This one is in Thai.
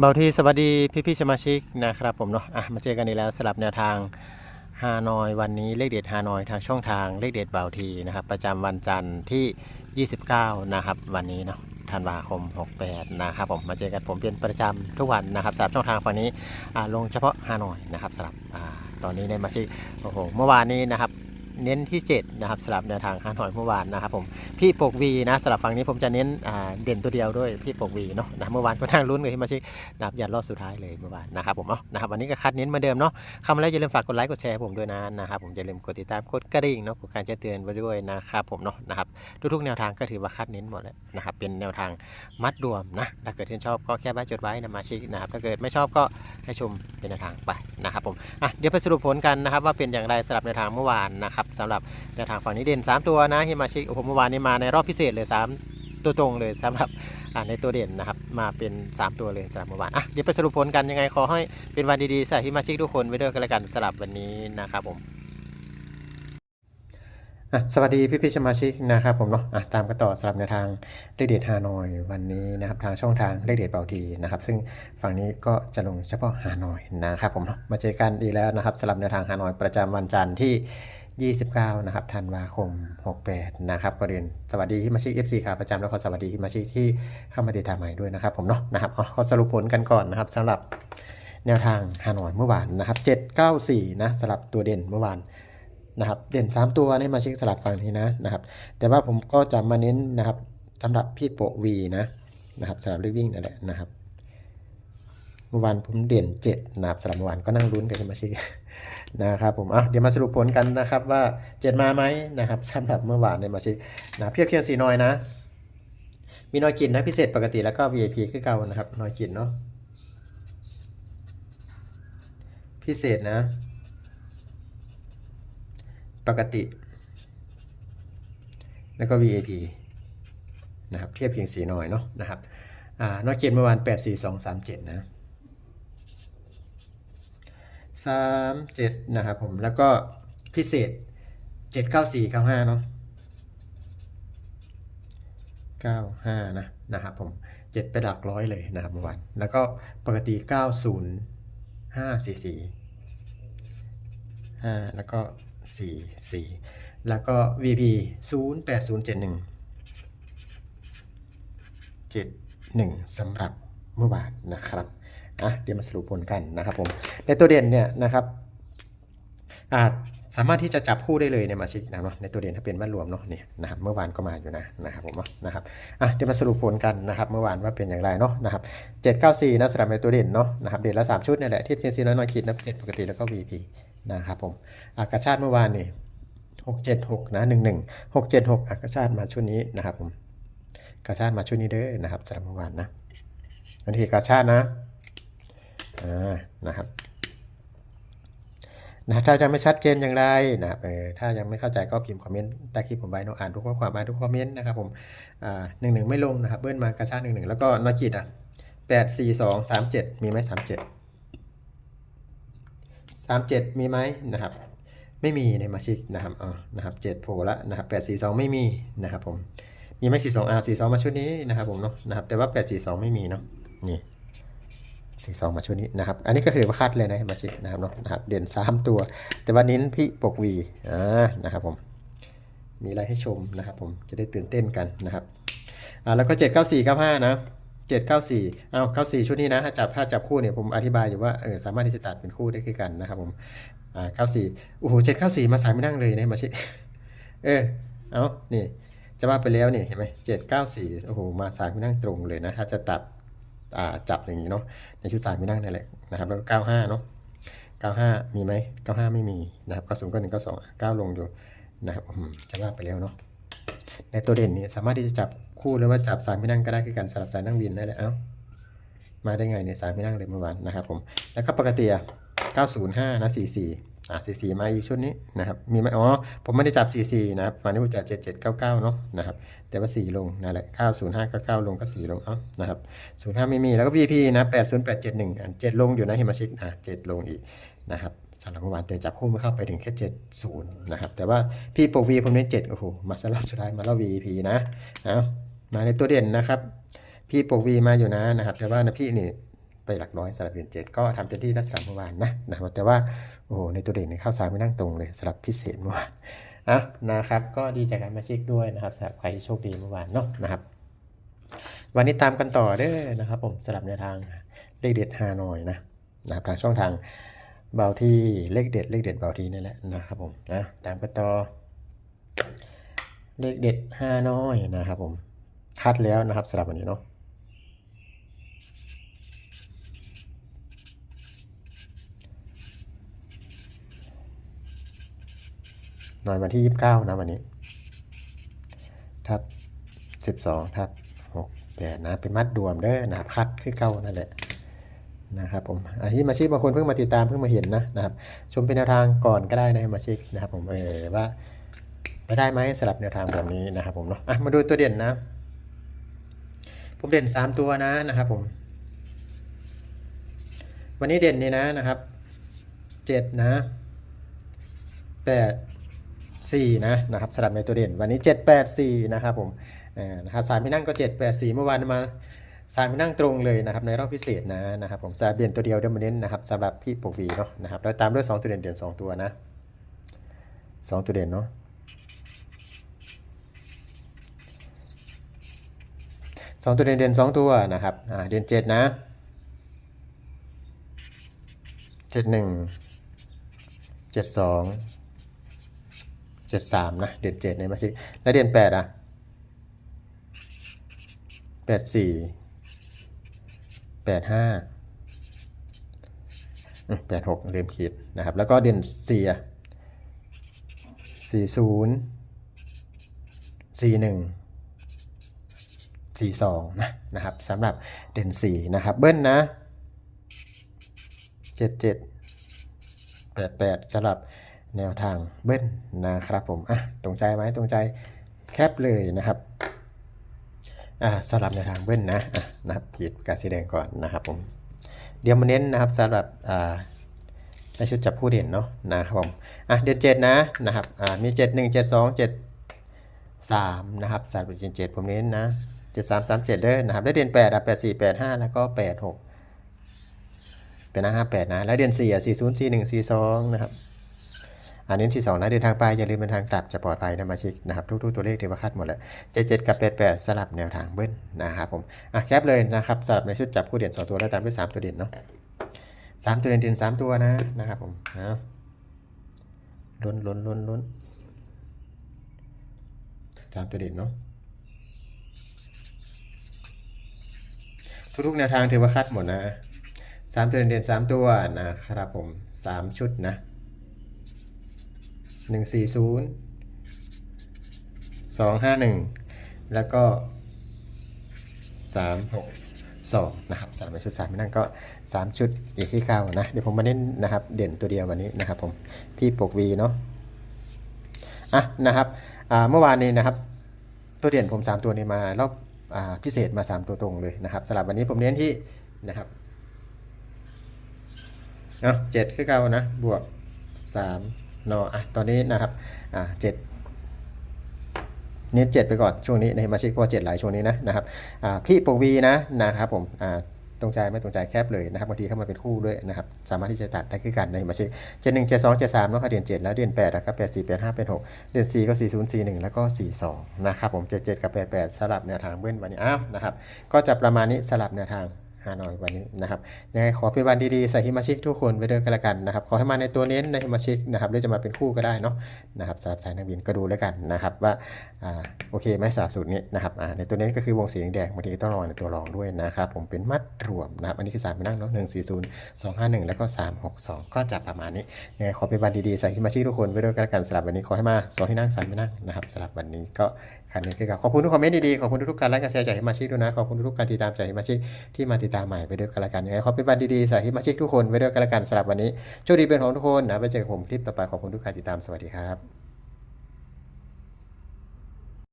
เบาทีสวัสดีพี่พี่ๆสมาชิกนะครับผมเนาะอะมาเจอกันอีกแล้วสลับแนวทางฮานอยวันนี้เลขเด็ดฮานอยทางช่องทางเลขเด็ดเบาทีนะครับ ประจำวันจันทร์ที่ 29 นะครับ วันนี้เนาะธันวาคม 68 นะครับผมมาเจอกันผมเป็นประจำทุกวันนะครับสำหรับช่องทางฝั่งนี้อ่าลงเฉพาะฮานอยนะครับสำหรับอ่าตอนนี้ในมาชิกโอ้โหเมื่อวานนี้นะครับ เน้นที่ 7 นะครับสำหรับแนวทางฮานอยเมื่อวานนะครับผมพี่ปกวีนะสำหรับฝั่งนี้ผมจะเน้นเด่นตัวเดียวด้วยพี่ปกวีเนาะนะเมื่อวานก็นั่งลุ้นกับที่มาชิกนะครับยันรอบสุดท้ายเลยเมื่อวานนะครับผมเนาะนะครับวันนี้ก็คัดเน้นมาเดิมเนาะเข้ามาแล้วอย่าลืมฝากกดไลค์กดแชร์ผมด้วยนะนะครับผมอย่าลืมกดติดตามกดกระดิ่งเนาะกดการแจ้งเตือนไว้ด้วยนะครับผมเนาะนะครับทุกๆแนวทางก็ถือว่าคัดเน้นหมดแล้วนะครับเป็นแนวทางมัดรวมนะถ้าเกิดชื่นชอบก็แค่บ้จดไว้นะมาชิกนะครับถ้าเกิดไม่ชอบก็ให้ชมเป็นแนวทางไปนะครับผมอะเดี๋ยวไปสรุปผลกันนะครับว่าเป็นอย่างไรสำหรับแนวทางเมื่อวานนะครับสำหรับแนวทางฝั่งนี้เด่น 3 ตัวนะฮิมาชิโอ้โหเมื่อวานนี้มาในรอบพิเศษเลย 3 ตัวตรงเลยสำหรับในตัวเด่นนะครับมาเป็น 3 ตัวเลยสำหรับเมื่อวานอะเดี๋ยวไปสรุปผลกันยังไงขอให้เป็นวันดีๆสำหรับฮิมาชิทุกคนไว้ด้วยกันแล้วกันสำหรับวันนี้นะครับผมอะสวัสดีพี่พี่สมาชิกนะครับผมเนาะอะตามกันต่อสำหรับแนวทางเลขเด็ดฮานอยวันนี้นะครับทางช่องทางเลขเด็ดเบาทีนะครับ ซึ่งฝั่งนี้ก็จะลงเฉพาะฮานอยนะครับผมเนาะมาเจอกันอีกแล้วนะครับสำหรับแนวทางฮานอยประจำวันจันทร์ที่ 29 นะครับธันวาคม 68 นะครับก็เรียนสวัสดีที่มาชิก FC ขาประจำแล้วก็สวัสดีที่มาชิกที่เข้ามาติดตามใหม่ด้วยนะครับผมเนาะนะครับเอาขอสรุปผลกันก่อนนะครับสำหรับแนวทางฮานอยเมื่อวานนะครับ 794 นะสลับตัวเด่นเมื่อวานนะครับเด่น 3 ตัวให้มาชิกสลับฝั่งนี้นะนะครับ แต่ว่าผมก็จะมาเน้นนะครับสำหรับพี่โปวีนะนะครับสำหรับลิฟวิ่งนั่นแหละนะครับ เมื่อวานผมเด่น7นะครับสำหรับเมื่อวานก็นั่งลุ้นกันมาชิกนะครับผมอะเดี๋ยวมาสรุปผลกันนะครับว่าเจ็ดมาไหมนะครับสำหรับเมื่อวานในมาชินะเพียบเคียงสีน้อยนะ มีน้อยกินนะพิเศษปกติแล้วก็ VIP คือเก่านะครับน้อยกินเนาะพิเศษนะ ปกติ แล้วก็ VIP นะครับเทียบเพียงสีน้อยเนาะนะครับอ่าน้อยเกณฑ์เมื่อวาน 8 4 2 3 7 นะ 3 7 นะครับผม แล้วก็พิเศษ 7 9 4 9 5 เนาะ95 นะ นะครับผม 7 ไปหลักร้อยเลยนะครับเมื่อวานแล้วก็ปกติ 90 5 4 4 5 แล้วก็ 4 4 แล้วก็ VP 0 8 0 7 1 7 1สำหรับเมื่อวานนะครับ อะเดี๋ยวมาสรุปผลกันนะครับผมในตัวเด่นเนี่ยนะครับอาสามารถที่จะจับคู่ได้เลยในมาชิกนะเนาะในตัวเด่นถ้าเป็นมารวมเนาะเนี่ยนะครับเมื่อวานก็มาอยู่นะนะครับผมเนาะนะครับอะเดี๋ยวมาสรุปผลกันนะครับเมื่อวานว่าเป็นอย่างไรเนาะนะครับ794นะสำหรับในตัวเด่นเนาะนะครับเด่นละ3ชุดนี่แหละที่เพียงซีน้อยๆขีดนับเสร็จปกติแล้วก็ VP นะครับผมอากาชาติเมื่อวานนี่676นะ11 676อากาชาติมาชุดนี้นะครับผมกาชาติมาช่วยนี้เด้อนะครับสำหรับเมื่อวานนะวันที่กาชาตินะ อ่านะครับนะถ้ายังไม่ชัดเจนอย่างไรนะครับเออถ้ายังไม่เข้าใจก็พิมพ์คอมเมนต์ใต้คลิปผมไว้เนอะอ่านทุกข้อความอ่าทุกคอมเมนต์นะครับผมอ่าหนึ่งหนึ่งไม่ลงนะครับเบิ้ลมากาชาติหนึ่งหนึ่งแล้วก็นอจิตอะแปดสี่สองสามเจ็ดมีไหมสามเจ็ดสามเจ็ดมีไหมนะครับ ไม่มีในมาชิกนะครับอ๋อนะครับเจ็ดโผล่ละนะครับแปดสี่สองไม่มีนะครับผมมีไหมสี่สองอาสี่สองมาชุดนี้นะครับผมเนาะนะครับแต่ว่าแปดสี่สองไม่มีเนาะนี่ สี่สองมาชุดนี้นะครับ อันนี้ก็ถือว่าคัดเลยนะมาชินะครับเนาะนะครับ เด่นสามตัว แต่ว่าเน้นพี่ปกวีอ่านะครับผม มีอะไรให้ชมนะครับ ผมจะได้ตื่นเต้นกันนะครับอ่าแล้วก็เจ็ดเก้าสี่เก้าห้านะเจ็ดเก้าสี่เอาเก้าสี่ชุดนี้นะถ้าจับถ้าจับคู่เนี่ยผมอธิบายอยู่ว่าเออสามารถที่จะตัดเป็นคู่ได้คือกันนะครับ ผมอ่าเก้าสี่โอ้โหเจ็ดเก้าสี่มาสายไม่นั่งเลยนะมาชิเออเอานี่จะว่าไปแล้วนี่เห็นไหมเจ็ดเก้าสี่โอ้โหมาสายไม่นั่งตรงเลยนะถ้าจะตัด จับอย่างนี้เนาะในชุดสายไม่นั่งนั่นแหละนะครับแล้วก็เก้าห้าเนาะเก้าห้ามีไหมเก้าห้าไม่มีนะครับเก้าศูนย์เก้าหนึ่งเก้าสองเก้าลงอยู่นะครับจะว่าไปแล้วเนาะในตัวเด่นนี้สามารถที่จะจับคู่หรือว่าจับสายไม่นั่งก็ได้คือการสลับสายนั่งวินได้เลยเอ้ามาได้ไงเนี่ยสายไม่นั่งเลยเมื่อวานนะครับผมแล้วก็ปกติอะ 905 นะ 44 อ่า44 มาอีกชุดนี้นะครับ มีไหมอ๋อ ผมไม่ได้จับ 44 นะครับวันนี้ผมจับ7799 เนาะนะครับ แต่ว่า 4 ลงนั่นแหละ9 0 5 9 9 ลงก็ 4 ลง เอ้า นะครับ 05 ไม่มี แล้วก็ VP นะ 80871 อัน 7 ลงอยู่นะเฮมาชิก อะ 7 ลงอีกนะครับสำหรับเมื่อวานแต่จับคู่ไม่เข้าไปถึงแค่70นะครับ แต่ว่าพี่โปรวีผมเน้น7โอ้โห มาสลับสุดท้ายมาแล้ว VP นะ เอามาในตัวเด่นนะครับ พี่โปรวีมาอยู่นะนะครับ แต่ว่านะพี่นี่ ไปหลักร้อยสำหรับเด่นเจ็ดก็ทำเต็มที่แล้วสำหรับเมื่อวานนะนะครับแต่ว่าโอ้ในตัวเด่นเนี่ยเข้าซ้ายไม่นั่งตรงเลยสำหรับพิเศษเมื่อวานอะนะครับ ก็ดีใจกันมาเช็คด้วยนะครับสำหรับใครที่โชคดีเมื่อวานเนาะนะครับ วันนี้ตามกันต่อเด้อนะครับผมสำหรับในทางเลขเด็ดฮานอยนะนะครับทางช่องทางเบาที่เลขเด็ดเลขเด็ดเบาทีนี่แหละนะครับผมนะตามกันต่อเลขเด็ดฮานอยนะครับผมคัดแล้วนะครับสำหรับวันนี้เนาะ น่อยวันที่ 29 นะวันนี้ ทับ 12 ทับ6 8นะ เป็นมัดรวมเด้อนะครับคัดคือเก้านั่นแหละนะครับผมอาที่มาชิกบางคนเพิ่งมาติดตามเพิ่งมาเห็นนะนะครับ ชมเป็นแนวทางก่อนก็ได้นะมาชิกนะครับ ผมเออว่าไปได้ไหมสลับแนวทางแบบนี้นะครับ ผมเนาะอะมาดูตัวเด่นนะ ผมเด่น 3 ตัวนะนะครับ ผม วันนี้เด่นนี่นะนะครับ 7 นะ 8 4นะนะครับสลับในตัวเด่นวันนี้ 7 8 4 นะครับผมอ่านะครับสายไม่นั่งก็ 7 8 4 เมื่อวานมาสายไม่นั่งตรงเลยนะครับในรอบพิเศษนะนะครับผมจะเด่นตัวเดียวเดยวมาเน้นนะครับสำหรับพี่ปกวีเนาะนะครับแล้วตามด้วย 2 ตัวเด่นเด่น2 ตัวนะ 2 ตัวเด่นเนาะสองตัวเด่นเด่นสองตัวนะครับอ่าเด่นเจ็ดนะเจ็ดหนึ่งเจ็ดสอง เจ็ดสามนะ เด่นเจ็ดในมาสิแล้วเด่นแปดอะแปดสี่แปดห้าแปดหกเริ่มขีดนะครับ แล้วก็เด่นสี่อะสี่ศูนย์สี่หนึ่ง4 2นะนะครับสำหรับเด่น4นะครับ เบิ้ลนะ77 88สำหรับ แนวทางเบิ้ลนะครับผมอะตรงใจไหมตรงใจแคปเลยนะครับอ่าสำหรับแนวทางเบิ้ลนะอะนะครับผิดการสีแดงก่อนนะครับผมเดี๋ยวมาเน้นนะครับสำหรับอ่าในชุดจับผู้เด่นเนาะนะครับผมอะเด่น7นะนะครับอ่ามี7 1 7 2 7 3นะครับสำหรับเด่น7ผมเน้นนะเจ็ดสามสามเจ็ดเด้อนะครับแล้วเดือนแปดอะแปดสี่แปดห้าแล้วก็แปดหกเป็นห้าแปดนะแล้วเดือนสี่อะสี่ศูนย์สี่หนึ่งสี่สองนะครับ อันนี้ที่สองนะเดินทางไปอย่าลืมเดินทางกลับจะปลอดภัยนะมาชิกนะครับทุกๆตัวเลขที่ว่าคัดหมดแล้วเจ็ดเจ็ดกับแปดแปดสลับแนวทางเบิ้ลนะครับผมอะแคปเลยนะครับสลับในชุดจับคู่เด่นสองตัวแล้วตามด้วยสามตัวเด่นเนาะสามตัวเด่นเด่นสามตัวนะนะครับผมนะลุ้นลุ้นลุ้นลุ้นสามตัวเด่นเนาะทุกๆแนวทางถือว่าคัดหมดนะสามตัวเด่นๆสามตัวนะครับผมสามชุดนะ หนึ่งสี่ศูนย์สองห้าหนึ่งแล้วก็สามหกสองนะครับสามชุดสามนั่นก็สามชุดอีกที่เก้านะ เดี๋ยวผมมาเน้นนะครับ เด่นตัวเดียววันนี้นะครับ ผมพี่ปกวีเนาะอะนะครับอ่าเมื่อวานนี้นะครับ ตัวเด่นผมสามตัวนี้มารอบอ่าพิเศษมา 3 ตัวตรงเลยนะครับสำหรับวันนี้ผมเน้นที่นะครับเนาะเจ็ดคือเก้านะ บวก 3 เนออะตอนนี้นะครับอ่าเจ็ดเน้นเจ็ดไปก่อนช่วงนี้ในมาชิกเพราะเจ็ดหลายช่วงนี้นะนะครับอ่าพี่ปวีนะนะครับผมอ่าตรงใจไม่ตรงใจแคบเลยนะครับบางทีเข้ามาเป็นคู่ด้วยนะครับสามารถที่จะตัดได้คือกันในมาชิกเจ็ดหนึ่งเจ็ดสองเจ็ดสามแล้วค่ะเดือนเจ็ดแล้วเดือนแปดนะครับแปดสี่แปดห้าแปดหกเดือน4ก็40 41แล้วก็42นะครับผม77กับ88สลับแนวทางเบิ้ลวันนี้อ้าวนะครับก็จะประมาณนี้สลับแนวทาง ฮานอยวันนี้นะครับยังไงขอเป็นวันดีๆใส่ฮิมาชิกทุกคนไปด้วยกันละกันนะครับขอให้มาในตัวเน้นในฮิมาชิกนะครับหรือจะมาเป็นคู่ก็ได้เนาะนะครับสำหรับสายนักบินก็ดูแล้วกันนะครับว่าอ่าโอเคไหมสาสูตรนี้นะครับอ่าในตัวเน้นก็คือวงสีแดงบางทีต้องระวังในตัวรองด้วยนะครับผมเป็นมัดรวมนะครับอันนี้คือสามไปนั่งเนาะ140 251แล้วก็362ก็จะประมาณนี้ยังไงขอเป็นวันดีๆใส่ฮิมาชิทุกคนไว้ด้วยกันละกันสำหรับวันนี้ขอให้มาสองให้นั่งสามให้นั่งนะครับสำหรับวันนี้ก็คันนี้คือขอบคุณทุกคอมเมนต์ดีๆขอบคุณทุกๆการไลค์การแชร์จากฮิมาชิด้วยนะขอบคุณทุกๆการติดตามจากฮิมาชิที่มาติดตามใหม่ไปด้วยกันละกันยังไงขอเป็นวันดีๆใส่ฮิมาชิกทุกคนไปด้วยกันละกันสำหรับวันนี้โชคดีเป็นของทุกคนนะไปเจอกับผมคลิปต่อไปขอบคุณทุกการติดตามสวัสดีครับ